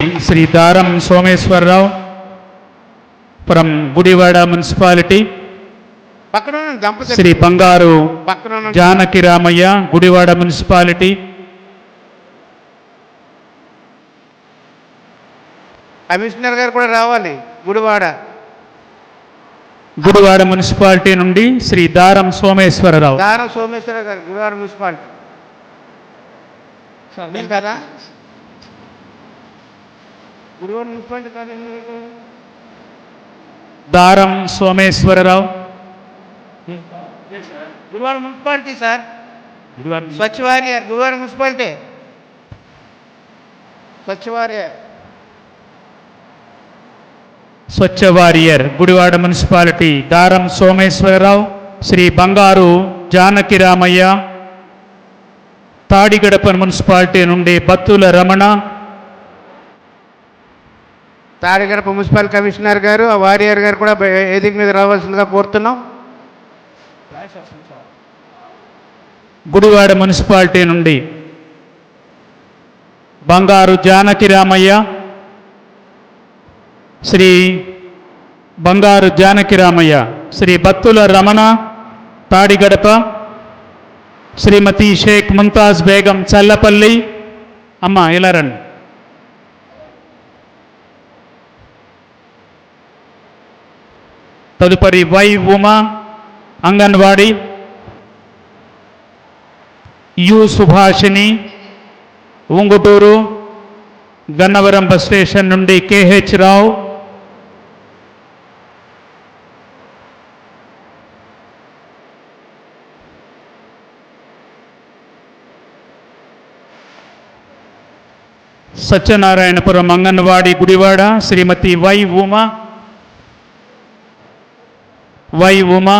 శ్రీ దారం Someswara Rao from Gudivada municipality పక్కన శ్రీ బంగారు పక్కన జానకి రామయ్య గుడివాడ మున్సిపాలిటీ. కమిషనర్ గారు కూడా రావాలి గుడివాడ. గుడివాడ మున్సిపాలిటీ నుండి శ్రీ దారం సోమేశ్వరరావు. దారం సోమేశ్వర గారు గుడివాడ మున్సిపాలిటీ. మీరు కదా గుడివాడ మున్సిపాలిటీ కాదు? Daram Someswararao. Gudivada municipality sir. Swachh warrior Gudivada municipality. Swachh warrior Swachh warrior Gudivada municipality. Daram Someswararao Shri Bangaru Janaki Ramaiah. Tadigadapa municipality నుండి బత్తుల రమణ తాడిగడప మున్సిపల్ కమిషనర్ గారు ఆ వారియర్ గారు కూడా ఎదిగి మీద రావాల్సిందిగా కోరుతున్నాం. గుడివాడ మున్సిపాలిటీ నుండి బంగారు జానకి రామయ్య శ్రీ బంగారు జానకి రామయ్య శ్రీ బత్తుల రమణ తాడిగడప శ్రీమతి షేక్ ముంతాజ్ బేగం చల్లపల్లి. అమ్మ ఇలా రండి. తదుపరి Y Uma Anganwadi U Subhashini Unguturu Gannavaram bus station నుండి KH Rao. Satyanarayanapuram Anganwadi Gudivada Shrimati Y Uma Y Uma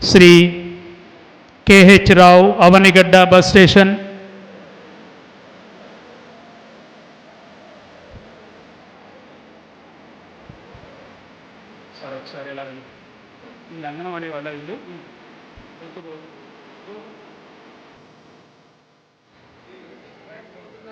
Shri KH Rao Avanigadda bus station. Anganwadi వాళ్ళ ఇల్లు.